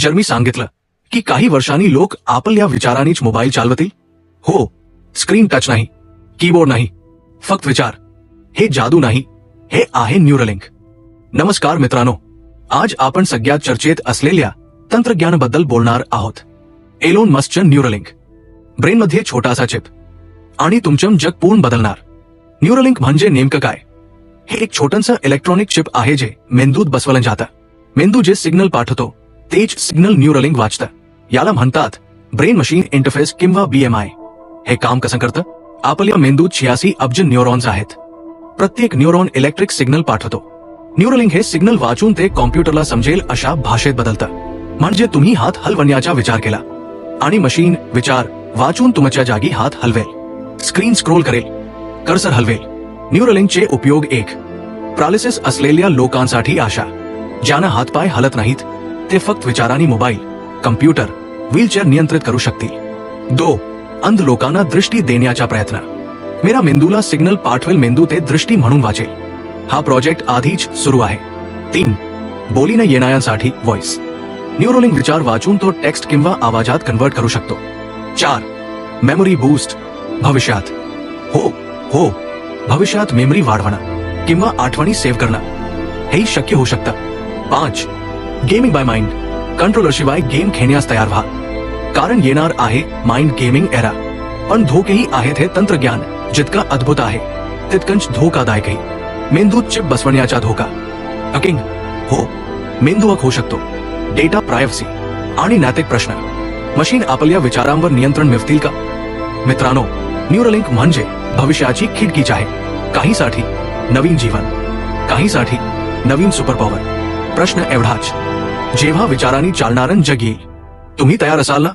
जर मी सांगितलं की काही वर्षांनी लोक आपल्या विचारांनीच मोबाईल चालवतील? हो स्क्रीन टच नाही कीबोर्ड नाही फक्त विचार. हे जादू नाही हे आहे न्यूरलिंक. नमस्कार मित्रांनो आज आपण सगळ्यात चर्चेत असलेल्या तंत्रज्ञानाबद्दल बोलणार आहोत. Elon मस्कचं Neuralink. ब्रेनमध्ये छोटासा चिप. आणि तुमचं जग पूर्ण बदलणार. न्यूरलिंक म्हणजे नेमकं काय? हे एक छोटंसं इलेक्ट्रॉनिक चिप आहे जे मेंदूत बसवलं जातं. मेंदू जे सिग्नल पाठवतो तेच सिग्नल न्यूरलिंग वाचतं. याला म्हणतात ब्रेन मशीन इंटरफेस किंवा बीएमआय हे काम कसं करतं? आपल्या मेंदूत छियासी अब्ज न्यूरॉन्स आहेत. प्रत्येक न्यूरॉन इलेक्ट्रिक सिग्नल पाठवतो. न्यूरलिंग हे सिग्नल वाचून ते कॉम्प्युटरला समजेल अशा भाषेत बदलतं. म्हणजे तुम्ही हात हलवण्याचा विचार केला. आणि मशीन विचार वाचून तुमच्या जागी हात हलवेल. स्क्रीन स्क्रोल करेल. कर्सर हलवेल. न्यूरलिंगचे उपयोग एक. प्रालिसिस असलेल्या लोकांसाठी आशा. ज्यांना हातपाय हलत नाहीत ते फक्त विचारांनी मोबाईल कम्प्युटर व्हीलचेअर नियंत्रित करू शकतील। दो अंध लोकांना दृष्टी देण्याचा प्रयत्न। मेरा मेंदूला सिग्नल पाठवेल मेंदू ते दृष्टी म्हणून वाचेल। हा प्रोजेक्ट आधीच सुरू आहे। तीन, बोलीने येणाऱ्यांसाठी व्हॉइस न्यूरोलिंक विचार वाचून तो टेक्स्ट किंवा आवाजात कन्वर्ट करू शकतो। चार मेमरी बूस्ट भविष्यात। हो हो, भविष्यात मेमरी वाढवणं किंवा आठवणी सेव्ह करणं। हेही शक्य होऊ शकतं। पाच गेमिंग बाय माइंड कंट्रोलर शिवाय गेम खेळण्यास तयार व्हा. कारण येणार आहे माइंड गेमिंग एरा पण धोकेही आहेत हे तंत्रज्ञान, जितका अद्भुत आहे, तितकंच धोकादायकही मेंदूत चिप बसवण्याचा धोका. हॅकिंग हो मेंदू हक होऊ शकतो. डेटा प्रायव्हसी आणि नैतिक प्रश्न. मशीन आपल्या विचारांवर नियंत्रण मिळतील का? मित्रांनो न्यूरलिंक म्हणजे भविष्याची खिडकीच आहे. काहीसाठी नवीन जीवन. काहीसाठी नवीन सुपर पॉवर प्रश्न एवढाच. जेव्हा विचारांनी चालणारं जग येईल तुम्ही तयार असाल ना?